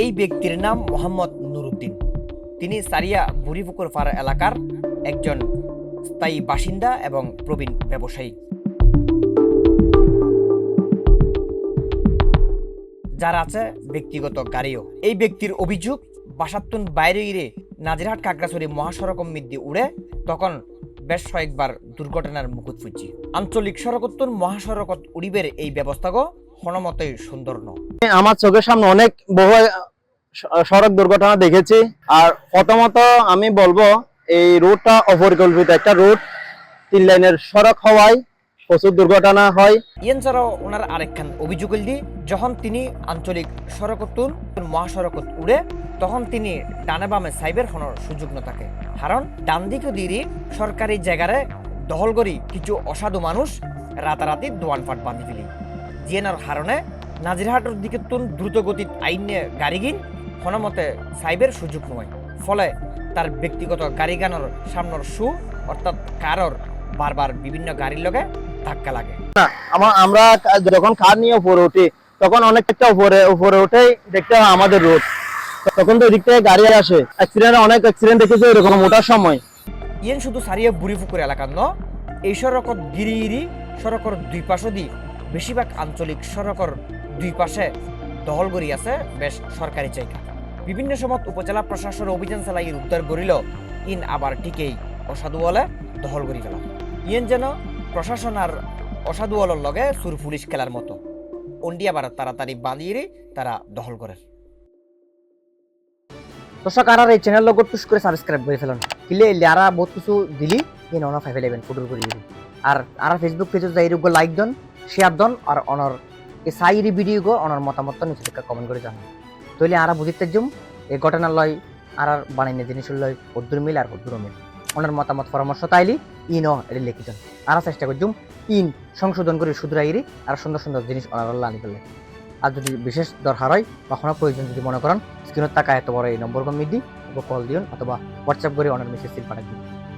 এই ব্যক্তির নাম মোহাম্মদ নুরুদ্দিন। তিনি সারিয়া বুড়িপুকুর পাড়া এলাকার একজন স্থায়ী বাসিন্দা এবং প্রবীণ ব্যবসায়ী। যার আছে ব্যক্তিগত গাড়িও। এই ব্যক্তির অভিযোগ বাসাতুন বাইরে ইরে নাজিরহাট কাকড়াছড়ি মহাসড়ক মধ্যে উড়ে তখন বেশ কয়েকবার দুর্ঘটনার মুকুট ফুটছি আঞ্চলিক সড়কত্তর মহাসড়কত উড়িবের এই ব্যবস্থাগো হনমতই সুন্দর ন আমার চোখের সামনে অনেক বহু সড়ক দুর্ঘটনা দেখেছি। আর প্রথমত আমি বলব, এই রোডটা অপরিকল্পিত। একটা রোড তিন লাইনের সড়ক হওয়ায় প্রচুর দুর্ঘটনা হয়। ইয়েন ছাড়াও ওনার আরেকখান অভিযোগ দি, যখন তিনি আঞ্চলিক সড়কতুন, মহাসড়কত উড়ে, তখন তিনি ডানে বামে সাইবের হনোর সুযোগ না থাকে কারণ ডান দিকে দিরি সরকারি জায়গারে দখল করি কিছু অসাধু মানুষ রাতারাতি দোয়ানপাট বান্ধি ফেলি। জিয়েনার কারণে নাজিরহাটের দিকে তুন দ্রুত গতিত আইন গাড়ি গিন হনমতে সাইবের সুযোগ নয় ফলে তার ব্যক্তিগত গাড়ি গানোর সামনের সু অর্থাৎ কারোর বারবার বিভিন্ন গাড়ির লগে ধাক্কা লাগে। আমার আমরা যখন কার নিয়ে উপরে উঠি তখন অনেকটা উপরে উপরে উঠেই দেখতে হয় আমাদের রোড তখন তো এদিক থেকে গাড়ি আসে। অ্যাক্সিডেন্ট অনেক অ্যাক্সিডেন্ট দেখেছি এরকম ওঠার সময়। ইয়েন শুধু সারিয়ে বুড়িপুকুর এলাকার ন এই সড়কত গিরি গিরি সড়কর দুই পাশে দি বেশিরভাগ আঞ্চলিক সড়কর দুই পাশে দহল আছে, বেশ সরকারি জায়গা বিভিন্ন সময় উপজেলা প্রশাসন অভিযান চালাই উদ্ধার করিল, ইন আবার ঠিকই অসাধু বলে দহল করি ফেলা ইয়েন যেন প্রশাসন আর অসাধু বলের লগে সুর পুলিশ খেলার মতো। অন্ডি আবার তাড়াতাড়ি বাঁধিয়ে তারা দখল করে দর্শক, আর এই চ্যানেল লগত পুশ করে সাবস্ক্রাইব করে ফেলুন। কিলে আর বহুত কিছু দিলি, ইন অনা ফাইভ ইলেভেন ফুটুর করে দিবি আর আর ফেসবুক পেজে যাই লাইক দন শেয়ার দন, আর অনর এই সাইরি ভিডিও গো অনর মতামত নিচে থেকে কমেন্ট করে জানান। তইলে আর বুঝিতে জুম, এই ঘটনা লয় আর আর বানাইনে জিনিস লয় হদ্দুর মিল আর হদ্দুর মিল। অনর মতামত পরামর্শ তাইলি ইন এটা লিখি দেন। আর চেষ্টা করজুম ইন সংশোধন করে শুধরাইরি আর সুন্দর সুন্দর জিনিস অনার আনি ফেলে আর যদি বিশেষ দরকার হয় বা কোনো প্রয়োজন যদি মনে করেন, স্ক্রিনত টাকা এত বড় এই নম্বর কমিয়ে দিই কল দিন অথবা হোয়াটসঅ্যাপ করে অনেক মেসেজ পাঠাই দিন